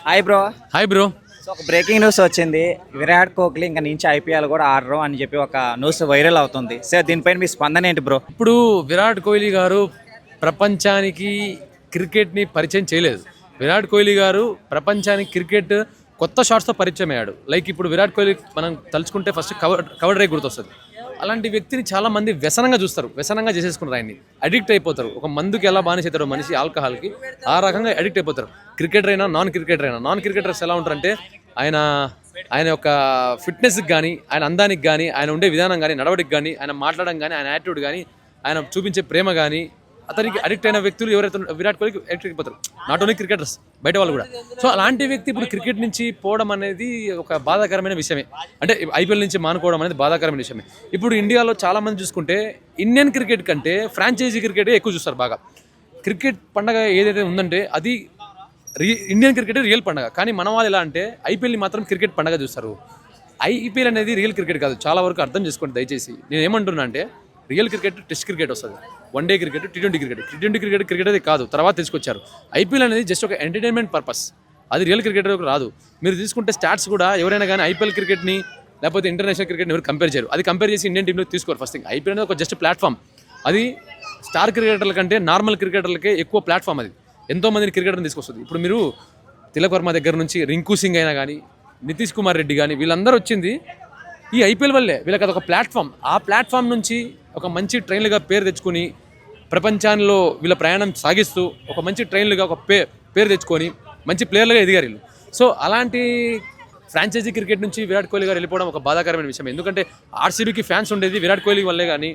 Hi bro hi bro so ఒక breaking news వచ్చింది. విరాట్ కోహ్లీ ఇంకా నుంచి ఐపీఎల్ కూడా ఆడరు అని చెప్పి ఒక న్యూస్ వైరల్ అవుతుంది. సో దీనిపైన మీ స్పందన ఏంటి బ్రో ఇప్పుడు విరాట్ కోహ్లీ గారు ప్రపంచానికి క్రికెట్ని పరిచయం చేయలేదు. విరాట్ కోహ్లీ గారు ప్రపంచానికి క్రికెట్ కొత్త షాట్స్తో పరిచయం అయ్యాడు. లైక్ ఇప్పుడు విరాట్ కోహ్లీ మనం తలుచుకుంటే ఫస్ట్ కవర్ కవర్ డ్రైవ్ గుర్తొస్తుంది. అలాంటి వ్యక్తిని చాలా మంది వ్యసనంగా చూస్తారు. వ్యసనంగా చేసేసుకుంటారు ఆయన్ని. అడిక్ట్ అయిపోతారు. ఒక మందుకి ఎలా బానిసవుతారు మనిషి ఆల్కహాల్కి ఆ రకంగా అడిక్ట్ అయిపోతారు. క్రికెటర్ అయినా నాన్ క్రికెటర్ అయినా నాన్ క్రికెటర్స్ ఎలా ఉంటారంటే ఆయన ఆయన యొక్క ఫిట్నెస్కి కానీ ఆయన అందానికి కానీ ఆయన ఉండే విధానం కానీ నడవడికి కానీ ఆయన మాట్లాడడం కానీ ఆయన యాటిట్యూడ్ కానీ ఆయన చూపించే ప్రేమ కానీ అతనికి అడిక్ట్ అయిన వ్యక్తులు ఎవరైతే విరాట్ కోహ్లీకి అడిక్ట్ అయిపోతారు. నాట్ ఓన్లీ క్రికెటర్స్ బయట వాళ్ళు కూడా. సో అలాంటి వ్యక్తి ఇప్పుడు క్రికెట్ నుంచి పోవడం అనేది ఒక బాధాకరమైన విషయమే. అంటే ఐపీఎల్ నుంచి మానుకోవడం అనేది బాధాకరమైన విషయమే. ఇప్పుడు ఇండియాలో చాలా మంది చూసుకుంటే ఇండియన్ క్రికెట్ కంటే ఫ్రాంచైజీ క్రికెట్ ఎక్కువ చూస్తారు బాగా. క్రికెట్ పండగ ఏదైతే ఉందంటే అది ఇండియన్ క్రికెట్ రియల్ పండగ. కానీ మన వాళ్ళు ఎలా అంటే ఐపీఎల్ని మాత్రం క్రికెట్ పండగ చూస్తారు. ఐపీఎల్ అనేది రియల్ క్రికెట్ కాదు. చాలా వరకు అర్థం చేసుకోండి దయచేసి. నేను ఏమంటున్నా అంటే రియల్ క్రికెట్ టెస్ట్ క్రికెట్ వస్తుంది. One day cricket T twenty cricket. T twenty cricket cricket అది కాదు. తర్వాత తీసుకొచ్చారు. ఐపీఎల్ అనేది జస్ట్ ఒక ఎంటర్టైన్మెంట్ పర్పస్ అది రియల్ క్రికెట్ రాదు. మీరు తీసుకుంటే స్టాట్స్ కూడా ఎవరైనా కానీ ఐపీఎల్ క్రికెట్ని లేకపోతే ఇంటర్నేషనల్ క్రికెట్ని ఎవరు కంపేర్ చేయరు. అది కంపేర్ చేసి ఇండియన్ టీంలో తీసుకోరు ఫస్ట్ థింగ్ ఐపీఎల్ అనేది ఒక జస్ట్ ప్లాట్ఫామ్ అది స్టార్ క్రికెటర్ల కంటే నార్మల్ క్రికెటర్లకే ఎక్కువ ప్లాట్ఫామ్ అది. ఎంతో మందిని క్రికెటర్ని తీసుకొస్తుంది. ఇప్పుడు మీరు తిలక్ వర్మ దగ్గర నుంచి రింకు సింగ్ అయినా కానీ నితీష్ కుమార్ రెడ్డి కానీ వీళ్ళందరూ వచ్చింది ఈ ఐపీఎల్ వల్లే. వీళ్ళకి అదొక ప్లాట్ఫామ్ ఆ ప్లాట్ఫామ్ నుంచి ఒక మంచి ట్రైన్లుగా పేరు తెచ్చుకొని ప్రపంచంలో వీళ్ళ ప్రయాణం సాగిస్తూ ఒక మంచి ట్రైన్లుగా ఒక పే పేరు తెచ్చుకొని మంచి ప్లేయర్లుగా ఎదిగారు వీళ్ళు. సో అలాంటి ఫ్రాంచైజీ క్రికెట్ నుంచి విరాట్ కోహ్లీ గారు వెళ్ళిపోవడం ఒక బాధాకరమైన విషయం. ఎందుకంటే ఆర్సీబీకి ఫ్యాన్స్ ఉండేది విరాట్ కోహ్లీ వల్లే కానీ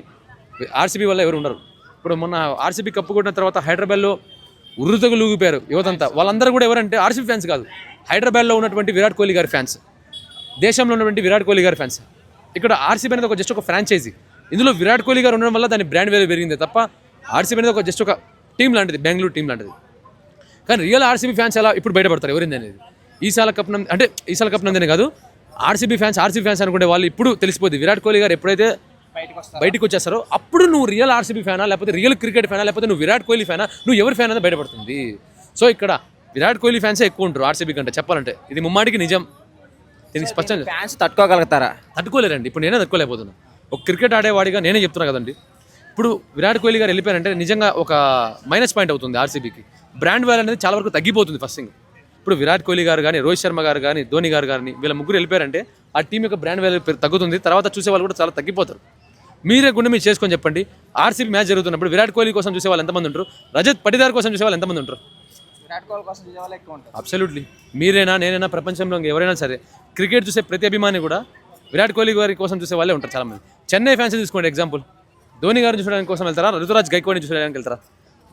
ఆర్సీబీ వల్ల ఎవరు ఉండరు. ఇప్పుడు మొన్న ఆర్సీబీ కప్పు కొట్టిన తర్వాత హైదరాబాద్లో ఉర్రుతగు లూగిపోయారు యువతంతా. వాళ్ళందరూ కూడా ఎవరంటే ఆర్సీబీ ఫ్యాన్స్ కాదు. హైదరాబాద్లో ఉన్నటువంటి విరాట్ కోహ్లీ గారి ఫ్యాన్స్. దేశంలో ఉన్నటువంటి విరాట్ కోహ్లీ గారి ఫ్యాన్స్. ఇక్కడ ఆర్సీబీ అనేది ఒక జస్ట్ ఒక ఫ్రాంచైజీ. ఇందులో విరాట్ కోహ్లీ గారు ఉండడం వల్ల దాని బ్రాండ్ వాల్యూ పెరిగింది తప్ప ఆర్సీబీ అనేది ఒక జస్ట్ ఒక టీం లాంటిది బెంగళూరు టీం లాంటిది. కానీ రియల్ ఆర్సీబీ ఫ్యాన్స్ ఎలా ఇప్పుడు బయటపడతారు ఎవరింది అనేది. ఈసాల కప్ అంటే ఈసాల కప్ నందనే కాదు ఆర్సీబీ ఫ్యాన్స్ ఆర్సీబీ ఫ్యాన్స్ అనుకుంటే వాళ్ళు ఇప్పుడు తెలిసిపోద్ది. విరాట్ కోహ్లీ గారు ఎప్పుడైతే బయటకు వచ్చేస్తారో అప్పుడు నువ్వు రియల్ ఆర్సీబీ ఫ్యానా లేకపోతే రియల్ క్రికెట్ ఫ్యానా లేకపోతే నువ్వు విరాట్ కోహ్లీ ఫ్యానా నువ్వు ఎవరి ఫ్యాన్ అనేది బయటపడుతుంది. సో ఇక్కడ విరాట్ కోహ్లీ ఫ్యాన్సే ఎక్కువ ఉంటారు ఆర్సీబీ కంటే చెప్పాలంటే. ఇది ముమ్మాటికి నిజం. దీనికి స్పష్టంగా ఫ్యాన్స్ తట్టుకోగలుగుతారా? తట్టుకోలేరండి. ఇప్పుడు నేనే తట్టుకోలేకపోతున్నా. ఒక క్రికెట్ ఆడేవాడిగా నేనే చెప్తున్నా కదండి. ఇప్పుడు విరాట్ కోహ్లీ గారు వెళ్ళిపోయారంటే నిజంగా ఒక మైనస్ పాయింట్ అవుతుంది ఆర్సీబీకి బ్రాండ్ వాల్యూ అనేది చాలా వరకు తగ్గిపోతుంది ఫస్ట్ థింగ్ ఇప్పుడు విరాట్ కోహ్లీ గారు కానీ రోహిత్ శర్మ గారు కానీ ధోని గారు కానీ వీళ్ళ ముగ్గురు వెళ్ళిపోయారంటే ఆ టీం యొక్క బ్రాండ్ వాల్యూ తగ్గుతుంది. తర్వాత చూసే వాళ్ళు కూడా చాలా తగ్గిపోతారు. మీరే గుండె మీరు చేసుకొని చెప్పండి. ఆర్సీబీ మ్యాచ్ జరుగుతున్నప్పుడు విరాట్ కోహ్లీ కోసం చూసే వాళ్ళు ఎంతమంది ఉంటారు? రజత్ పటిదార్ కోసం చూసే వాళ్ళు ఎంతమంది ఉంటారు? విరాట్ కోహ్లీ కోసం చూసే వాళ్ళు ఎక్కువ ఉంటారు. అబ్సల్యూట్లీ మీరైనా నేనైనా ప్రపంచంలో ఎవరైనా సరే క్రికెట్ చూసే ప్రతి అభిమాని కూడా విరాట్ కోహ్లీ గారి కోసం చూసే వాళ్ళే ఉంటారు చాలా మంది చెన్నై ఫ్యాన్స్ తీసుకోండి ఎగ్జాంపుల్ ధోని గారిని చూడడానికి కోసం వెళ్తారా? ఋతురాజ్ గైక్వాడిని చూడడానికి వెళ్తారా?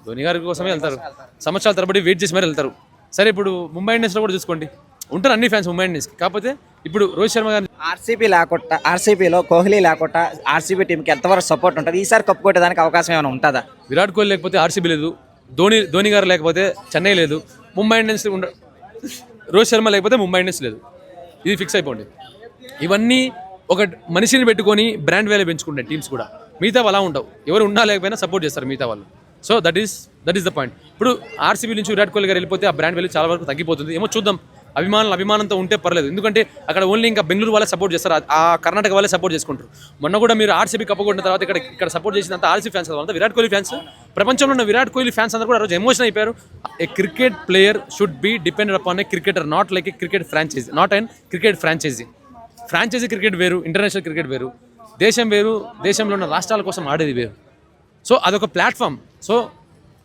ధోని గారి కోసమే వెళ్తారు. సంవత్సరాల తరబడి వెయిట్ చేసి మరి వెళ్తారు. సరే ఇప్పుడు ముంబై ఇండియన్స్లో కూడా చూసుకోండి. ఉంటారు అన్ని ఫ్యాన్స్ ముంబై ఇండియన్స్కి కాకపోతే ఇప్పుడు రోహిత్ శర్మ గారిని ఆర్సీబీ లేకుండా ఆర్సీబీలో కోహ్లీ లేకుండా ఆర్సీబీ టీంకి ఎంతవరకు సపోర్ట్ ఉంటుంది? ఈసారి కప్పు కొట్టేదానికి అవకాశం ఏమైనా ఉంటుందా? విరాట్ కోహ్లీ లేకపోతే ఆర్సీబీ లేదు. ధోని ధోని గారు లేకపోతే చెన్నై లేదు. ముంబై ఇండియన్స్ ఉండ రోహిత్ శర్మ లేకపోతే ముంబై ఇండియన్స్ లేదు. ఇది ఫిక్స్ అయిపోండి. ఇవన్నీ ఒక మనిషిని పెట్టుకొని బ్రాండ్ వాల్యూ పెంచుకుంటాయి టీమ్స్ కూడా. మిగతా అలా ఉండవు. ఎవరు ఉన్నా లేకపోయినా సపోర్ట్ చేస్తారు మిగతా వాళ్ళు. So that is that is the point ఇప్పుడు ఆర్సీబీ నుంచి విరాట్ కోహ్లీ గారు వెళ్ళిపోతే ఆ బ్రాండ్ వాల్యూ చాలా వరకు తగ్గిపోతుంది. ఏమో చూద్దాం. అభిమానులు అభిమానంతో ఉంటే పర్లేదు. ఎందుకంటే అక్కడ ఓన్లీ ఇంకా బెంగళూరు వాళ్ళే సపోర్ట్ చేస్తారు. ఆ- కర్ణాటక వాళ్ళే సపోర్ట్ చేసుకుంటారు. మొన్న కూడా మీరు ఆర్సీబీ కప్పు తర్వాత ఇక్కడ ఇక్కడ సపోర్ట్ చేసినంత ఆర్సీ ఫ్యాన్స్ అంతా విరాట్ కోహ్లీ ఫ్యాన్స్ ప్రపంచంలో ఉన్న విరాట్ కోహ్లీ ఫ్యాన్స్ అందరూ కూడా ఆ రోజు ఎమోషన్ అయిపోయారు. A cricket player should be depended upon a cricketer not like a cricket franchise not and cricket franchise franchise cricket వేరు ఇంటర్నేషనల్ క్రికెట్ వేరు. దేశం వేరు దేశంలో ఉన్న రాష్ట్రాల కోసం ఆడేది వేరు. సో అదొక ప్లాట్ఫామ్ సో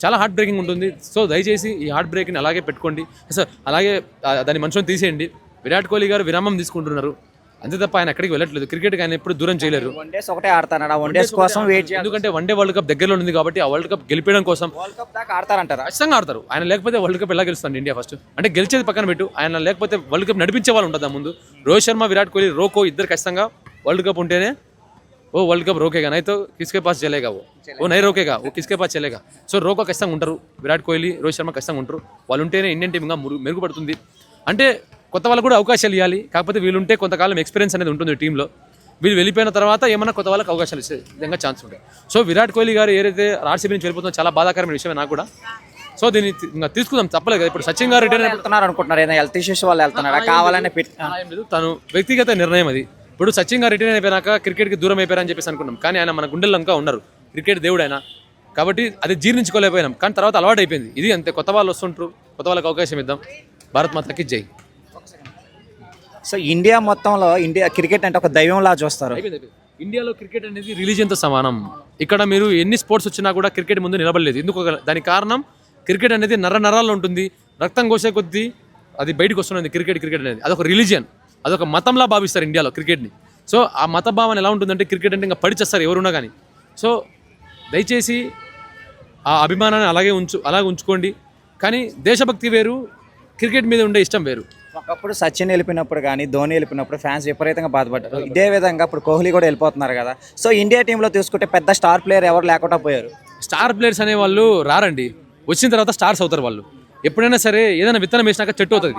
చాలా హార్ట్ బ్రేకింగ్ ఉంటుంది. సో దయచేసి ఈ హార్ట్ బ్రేక్ని అలాగే పెట్టుకోండి. సార్ అలాగే ఆ, దాని మనుషులను తీసేయండి. విరాట్ కోహ్లీ గారు విరామం తీసుకుంటున్నారు. అంతే తప్ప ఆయన ఎక్కడికి వెళ్ళట్లేదు. క్రికెట్కి ఆయన ఎప్పుడు దూరం చేయలేరు. వన్ డేస్ ఒకటే ఆడతాడు ఆ వన్ డేస్ కోసం వెయిట్ చేయాలి. ఎందుకంటే వన్ డే వరల్డ్ కప్ దగ్గరలో ఉంది కాబట్టి ఆ వరల్డ్ కప్ గెలిపేయడం కోసం వరల్డ్ కప్ దాకా ఆడతారంటారా? ఖచ్చితంగా ఆడతారు. ఆయన లేకపోతే వరల్డ్ కప్ ఎలా గెలుస్తుంది ఇండియా ఫస్ట్? అంటే గెలిచేది పక్కన పెట్టు. ఆయన లేకపోతే వరల్డ్ కప్ నడిపించే వాళ్ళు ఉంటుందా ముందు. రోహిత్ శర్మ విరాట్ కోహ్లీ రోకో ఇద్దరు ఖచ్చితంగా వరల్డ్ కప్ ఉంటేనే ఓ వరల్డ్ కప్ రోకేగా నైతో కిస్కే పాస్ చలేగా ఓ. ఓ నై రోకేగా ఓ కిస్కే పాస్ చలేగా సో రోకో ఖచ్చితంగా ఉంటారు విరాట్ కోహ్లీ రోహిత్ శర్మ ఖచ్చితంగా ఉంటారు. వాళ్ళు ఉంటేనే ఇండియన్ టీమ్గా మురుగు మెరుగుపడుతుంది. అంటే కొత్త వాళ్ళకు కూడా అవకాశాలు ఇవ్వాలి కాకపోతే వీళ్ళుంటే కొంతకాలం ఎక్స్పీరియన్స్ అనేది ఉంటుంది టీంలో. వీళ్ళు వెళ్ళిపోయిన తర్వాత ఏమన్నా కొత్త వాళ్ళకి అవకాశాలు ఇచ్చే విధంగా ఛాన్స్ ఉంటాయి. సో విరాట్ కోహ్లీ గారు ఏదైతే ఆర్సీబీ నుంచి వెళ్ళిపోతుందో చాలా బాధాకరమైన విషయమే నాకు కూడా. సో దీన్ని ఇంకా తీసుకుందాం తప్పలేదు కదా. ఇప్పుడు సచిన్ గారు రిటైర్ వెళ్తున్నారు అనుకుంటున్నారు ఏదైనా హెల్త్ ఇష్యూస్ వల్ల వెళ్తున్నారా? కావాలనే లేదు తను వ్యక్తిగత నిర్ణయం అది. ఇప్పుడు సచిన్ గారు రిటైర్ అయిపోయినాక క్రికెట్కి దూరం అయిపోయారని చెప్పేసి అనుకున్నాం. కానీ ఆయన మన గుండెల్లో ఇంకా ఉన్నారు. క్రికెట్ దేవుడు ఆయన కాబట్టి అది జీర్ణించుకోలేకపోయినాం. కానీ తర్వాత అలవాటు అయిపోయింది. ఇది అంతే. కొత్త వాళ్ళు వస్తుంటారు. కొత్త వాళ్ళకి అవకాశం ఇద్దాం. భారత్ మాతకి జై. సో ఇండియా మొత్తంలో ఇండియా క్రికెట్ అంటే ఒక దైవంలా చూస్తారు. ఇండియాలో క్రికెట్ అనేది రిలీజియన్తో సమానం. ఇక్కడ మీరు ఎన్ని స్పోర్ట్స్ వచ్చినా కూడా క్రికెట్ ముందు నిలబడలేదు. ఎందుకు దానికి కారణం? క్రికెట్ అనేది నర నరాల్లో ఉంటుంది. రక్తం కోసే కొద్దీ అది బయటకు వస్తున్నది. క్రికెట్ క్రికెట్ అనేది. అదొక రిలీజియన్. అదొక మతంలా భావిస్తారు ఇండియాలో క్రికెట్ని. సో ఆ మత భావన ఎలా ఉంటుందంటే క్రికెట్ అంటే ఇంకా పడిచేస్తారు ఎవరున్నా కానీ. సో దయచేసి ఆ అభిమానాన్ని అలాగే ఉంచు అలాగే ఉంచుకోండి. కానీ దేశభక్తి వేరు క్రికెట్ మీద ఉండే ఇష్టం వేరు. ఒకప్పుడు సచిన్ వెళ్ళిపోయినప్పుడు కానీ ధోని వెళ్ళిపోయినప్పుడు ఫ్యాన్స్ విపరీతంగా బాధపడ్డారు. ఇదే విధంగా ఇప్పుడు కోహ్లీ కూడా వెళ్ళిపోతున్నారు కదా. సో ఇండియా టీంలో తీసుకుంటే పెద్ద స్టార్ ప్లేయర్ ఎవరు లేకుండా పోయారు? స్టార్ ప్లేయర్స్ అనే వాళ్ళు రారండి. వచ్చిన తర్వాత స్టార్స్ అవుతారు వాళ్ళు. ఎప్పుడైనా సరే ఏదైనా విత్తనం వేసినాక చెట్టు అవుతుంది.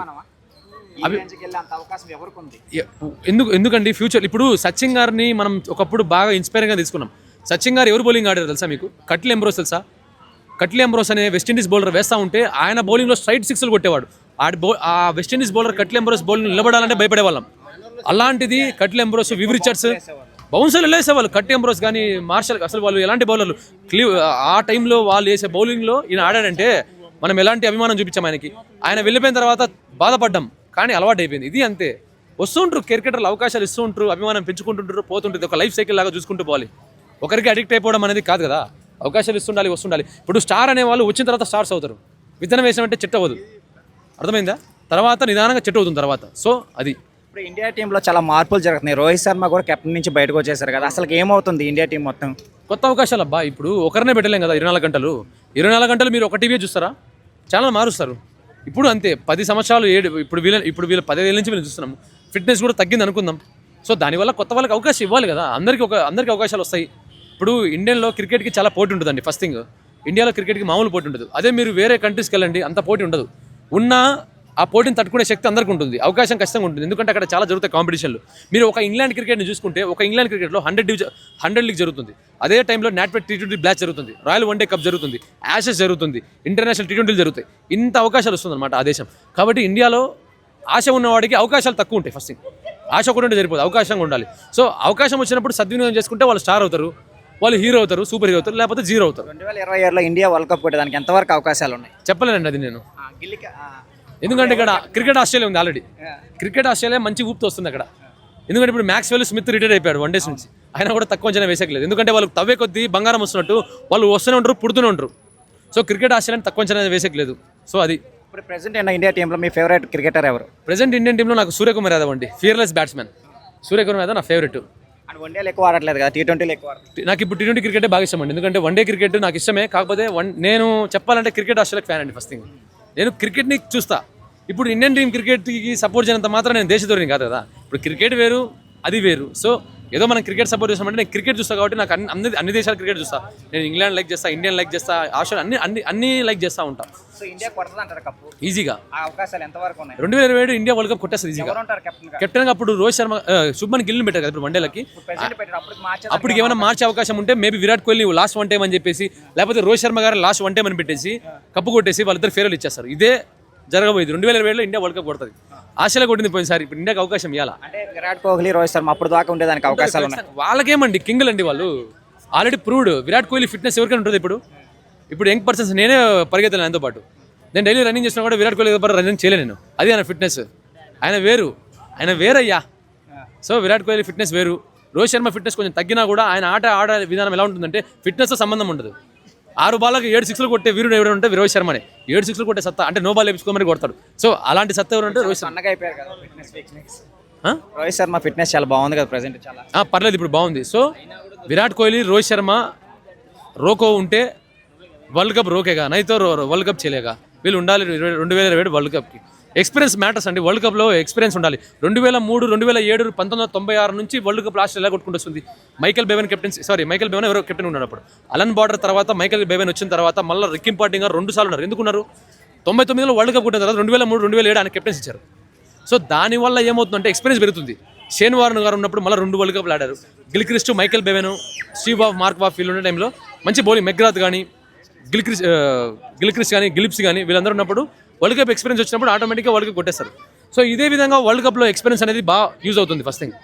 ఎ- ఎందుకు ఎందుకండి ఫ్యూచర్? ఇప్పుడు సచిన్ గారిని మనం ఒకప్పుడు బాగా ఇన్స్పైరింగ్గా తీసుకున్నాం. సచిన్ గారు ఎవరు బౌలింగ్ ఆడారు తెలుసా మీకు? కట్లీ ఎంబ్రోస్ తెలుసా? కట్లీ ఎంబ్రోస్ అనే వెస్టిండీస్ బౌలర్ వేస్తూ ఉంటే ఆయన బౌలింగ్లో స్ట్రైట్ సిక్స్లు కొట్టేవాడు. ఆడి బౌ ఆ West Indies bowler Curtly Ambrose bowling నిలబడాలంటే భయపడేవాళ్ళం. అలాంటిది కట్లీ ఎంబ్రోస్ వివ్ రిచర్డ్స్ బౌన్సర్లు వెళ్ళేసేవాళ్ళు. కట్టి ఎంబ్రోస్ కానీ మార్షల్ అసలు వాళ్ళు ఎలాంటి బౌలర్లు క్లీ ఆ టైంలో వాళ్ళు వేసే బౌలింగ్లో ఈయన ఆడాడంటే మనం ఎలాంటి అభిమానం చూపించాం ఆయనకి? ఆయన వెళ్ళిపోయిన తర్వాత బాధపడ్డాం. కానీ అలవాటు అయిపోయింది ఇది అంతే. వస్తుంటారు క్రికెటర్లు అవకాశాలు ఇస్తూ ఉంటారు అభిమానం పెంచుకుంటుంటారు పోతుంటుంది ఒక లైఫ్ సైకిల్ లాగా చూసుకుంటూ పోవాలి. ఒకరికి అడిక్ట్ అయిపోవడం అనేది కాదు కదా. అవకాశాలు ఇస్తుండాలి వస్తుండాలి. ఇప్పుడు స్టార్ అనే వాళ్ళు వచ్చిన తర్వాత స్టార్స్ అవుతారు. విత్తనం వేసామంటే చెట్టు అవ్వదు అర్థమైందా? తర్వాత నిదానంగా చెట్టు అవుతుంది తర్వాత. సో అది. ఇప్పుడు ఇండియా టీంలో చాలా మార్పులు జరుగుతున్నాయి. రోహిత్ శర్మ కూడా కెప్టెన్ నుంచి బయటకు వచ్చేసారు కదా. అసలు ఏమవుతుంది ఇండియా టీం మొత్తం? కొత్త అవకాశాలు అబ్బా. ఇప్పుడు ఒకరినే పెట్టలేం కదా ఇరవై నాలుగు గంటలు. ఇరవై నాలుగు గంటలు మీరు ఒక టీవీ చూస్తారా? ఛానల్ మారుస్తారు. ఇప్పుడు అంతే పది సంవత్సరాలు ఏడు ఇప్పుడు వీళ్ళ ఇప్పుడు వీళ్ళ పదివేల నుంచి వీళ్ళు చూస్తున్నాం ఫిట్నెస్ కూడా తగ్గింది అనుకుందాం. సో దానివల్ల కొత్త వాళ్ళకి అవకాశం ఇవ్వాలి కదా. అందరికీ ఒక అందరికీ అవకాశాలు వస్తాయి. ఇప్పుడు ఇండియన్లో క్రికెట్కి చాలా పోటీ ఉంటుందండి ఫస్ట్ థింగ్ ఇండియాలో క్రికెట్కి మామూలు పోటీ ఉండదు. అదే మీరు వేరే కంట్రీస్కి వెళ్ళండి అంత పోటీ ఉండదు. ఉన్న ఆ పోటీని తట్టుకునే శక్తి అందరికీ ఉంటుంది. అవకాశం ఖచ్చితంగా ఉంటుంది. ఎందుకంటే అక్కడ చాలా జరుగుతాయి కాంపిటీషన్లు మీరు ఒక ఇంగ్లాండ్ క్రికెట్ని చూసుకుంటే ఒక ఇంగ్లాండ్ క్రికెట్లో హండ్రెడ్ డివిజన్ హండ్రెడ్ లీగ్ జరుగుతుంది. అదే టైంలో నాట్పెట్ టీ ట్వంటీ బ్లాచ్ జరుగుతుంది. రాయల్ వన్డే కప్ జరుగుతుంది. యాషెస్ జరుగుతుంది. ఇంటర్నేషనల్ టీ ట్వంటీలు జరుగుతాయి. ఇంత అవకాశాలు వస్తుంది అనమాట ఆ దేశం. కాబట్టి ఇండియాలో ఆశ ఉన్నవాడికి అవకాశాలు తక్కువ ఉంటాయి ఫస్ట్ థింగ్ ఆశ కూడా ఉంటే సరిపోదు. అవకాశంగా ఉండాలి. సో అవకాశం వచ్చినప్పుడు సద్వినియోగం చేసుకుంటే వాళ్ళు స్టార్ అవుతారు. వాళ్ళు హీరో అవుతారు సూపర్ హీరో అవుతారు లేకపోతే జీరో అవుతారు. రెండు వేల ఇరవై ఏడులో ఇండియా వరల్డ్ కప్ కొట్టేదానికి ఎంతవరకు అవకాశాలు ఉన్నాయి? చెప్పలేనండి అది నేను. ఎందుకంటే ఇక్కడ క్రికెట్ ఆస్ట్రేలియా ఉంది ఆల్రెడీ క్రికెట్ ఆస్ట్రేలియా మంచి ఊపుతో వస్తుంది అక్కడ. ఎందుకంటే ఇప్పుడు మ్యాక్స్వెల్ స్మిత్ రిటైర్ అయిపోయాడు వన్ డేస్ నుంచి. ఆయన కూడా తక్కువ అంచనా వేసేయలేదు ఎందుకంటే వాళ్ళకి తవ్వే కొద్దీ బంగారం వస్తున్నట్టు వాళ్ళు వస్తూనే ఉంటారు పుడుతూనే ఉంటారు. సో క్రికెట్ ఆస్ట్రేలియా తక్కువ అంచనా వేసేయలేదు సో అది. ఇప్పుడు ప్రెసెంట్ ఇండియా టీంలో మీ ఫేవరెట్ క్రికెటర్ ఎవరు? ప్రజెంట్ ఇండియన్ టీంలో నాకు సూర్యకుమార్ యాదవ్ అండి. ఫియర్లెస్ బ్యాట్స్మెన్ సూర్యకుమార్ యాదవ్ నా ఫేవరెట్ వన్డేలు ఎక్కువ ఆడట్లేదు కదా టీ ట్వంటీలు ఎక్కువ నాకు ఇప్పుడు టీ ట్వంటీ క్రికెట్ బాగా ఇష్టం అండి. ఎందుకంటే వన్ డే క్రికెట్ నాకు ఇష్టమే. కాకపోతే వన్ నేను చెప్పాలంటే క్రికెట్ ఆస్ట్రేలియా ఫ్యాన్ అండి ఫస్ట్ థింగ్ నేను క్రికెట్ని చూస్తా. ఇప్పుడు ఇండియన్ టీం క్రికెట్కి సపోర్ట్ చేయనంత మాత్రం నేను దేశదూరిని కాదు కదా. ఇప్పుడు క్రికెట్ వేరు అది వేరు. సో ఏదో మనం క్రికెట్ సపోర్ట్ చేస్తామంటే నేను క్రికెట్ చూస్తా కాబట్టి నాకు అన్ని అన్ని అన్ని దేశాల క్రికెట్ చూస్తా. నేను ఇంగ్లాండ్ లైక్ చేస్తా ఇండియన్ లైక్ చేస్తా ఆస్ట్రేలియా అన్ని అన్ని అన్ని లైక్ చేస్తా ఉంటా. సో ఇండియా కప్పు ఈజీగా అవకాశాలు ఎంతవరకు ఉన్నాయి? రెండు వేల ఇరవై ఏడు ఇండియా వరల్డ్ కప్ కొట్టేస్తుంది ఈజీగా కెప్టెన్ అప్పుడు రోహిత్ శర్మ శుభ్మన్ గిల్ని పెట్టారు కదా ఇప్పుడు వన్డేలకి అప్పుడు ఏమైనా మార్చే అవకాశం ఉంటే maybe Virat Kohli last one time అని చెప్పేసి లేకపోతే రోహిత్ శర్మ గారు లాస్ట్ వన్ టైం అని పెట్టేసి కప్పు కొట్టేసి వాళ్ళిద్దరు ఫేర్లు ఇచ్చేస్తారు. ఇదే జరగబోయేది. రెండు వేల ఇరవై ఏడులో ఇండియా వరల్డ్ కప్ కొడుతుంది. ఆశలో కొట్టింది పోయినసారి ఇప్పుడు ఇండియాకి అవకాశం ఇవ్వాలా అంటే విరాట్ కోహ్లీ రోహిత్ శర్మ అప్పుడు దాకా ఉండేదానికి అవకాశాలు ఉన్నాయి. వాళ్ళకేమండి కింగులు అండి వాళ్ళు? Already proved Virat Kohli fitness ఎవరికైనా ఉంటుంది ఇప్పుడు? ఇప్పుడు యంగ్ పర్సన్స్ నేనే పరిగెత్తాను ఆయనతో పాటు. నేను డైలీ రన్నింగ్ చేసినా కూడా విరాట్ కోహ్లీ పాటు రన్నింగ్ చేయలేను నేను. అది ఆయన ఫిట్నెస్. ఆయన వేరు. ఆయన వేరయ్యా. సో విరాట్ కోహ్లీ ఫిట్నెస్ వేరు. రోహిత్ శర్మ ఫిట్నెస్ కొంచెం తగ్గినా కూడా ఆయన ఆట ఆడే విధానం ఎలా ఉంటుందంటే ఫిట్నెస్తో సంబంధం ఉండదు. ఆరు బాళ్ళకి ఏడు సిక్స్లు కొట్టే వీరుడు ఎవరు ఉంటే రోహిత్ శర్మనే. ఏడు సిక్స్లు కొట్టే సత్తా అంటే నో బాల్ వేపించుకోమని కొడతాడు. సో అలాంటి సత్తా ఎవరు అంటే రోహిత్ శర్మ. సన్నగా అయిపోయారు కదా ఫిట్నెస్ ఫిట్నెస్ ఆ? రోహిత్ శర్మ ఫిట్నెస్ చాలా బాగుంది కదా ప్రెసెంట్ చాలా. పర్లేదు ఇప్పుడు బాగుంది. సో విరాట్ కోహ్లీ రోహిత్ శర్మ రోకో ఉంటే వరల్డ్ కప్ రోకేగా? నైతో వరల్డ్ కప్ చేయలేగా? వీళ్ళు ఉండాలి రెండు వేల ఇరవై వరల్డ్ కప్కి. ఎక్స్పీరియన్స్ మ్యాటర్స్ అండి. వరల్డ్ కప్లో ఎక్స్పీరియన్స్ ఉండాలి. రెండు వేల మూడు రెండు వేల ఏడు పంతొమ్మిది వందల తొంభై ఆరు నుంచి వరల్డ్ కప్ లాస్ట్ ఎలా కొట్టుకుంటూ వస్తుంది? Michael Bevan captain sorry Michael Bevan ఎవరో కెప్టెన్ ఉన్నాడు అప్పుడు. అలన్ బార్డర్ తర్వాత మైకల్ బేవెన్ వచ్చిన తర్వాత మళ్ళీ రిక్కిం పాటింగ్ గారు రెండు సార్లు ఉన్నారు. ఎందుకున్నారు తొంభై తొమ్మిదిలో వరల్డ్ కప్ కొట్టిన తర్వాత రెండు వేల మూడు రెండు వేల ఏడు ఆయన కెప్టెన్స్ ఇచ్చారు. సో దానివల్ల ఏమవుతుందంటే ఎక్స్పీరియన్స్ పెరుగుతుంది. షేన్ వారన్ గారు ఉన్నప్పుడు మళ్ళీ రెండు వరల్డ్ కప్లు ఆడారు. Gilchrist Michael Bevan Steve Waugh Mark Waugh field ఉన్న టైంలో మంచి బౌలింగ్. మెగ్రాత్ కానీ గిల్క్రిస్ ఆ, గిల్క్రిస్ కానీ గిలిప్స్ కానీ వీళ్ళందరూ ఉన్నప్పుడు వరల్డ్ కప్ ఎక్స్పీరియన్స్ వచ్చినప్పుడు ఆటోమేటిక్గా వరల్డ్ కప్ కొట్టేస్తారు. సో ఇదే విధంగా వరల్డ్ కప్లో ఎక్స్పీరియన్స్ అనేది బాగా యూజ్ అవుతుంది ఫస్ట్ థింగ్.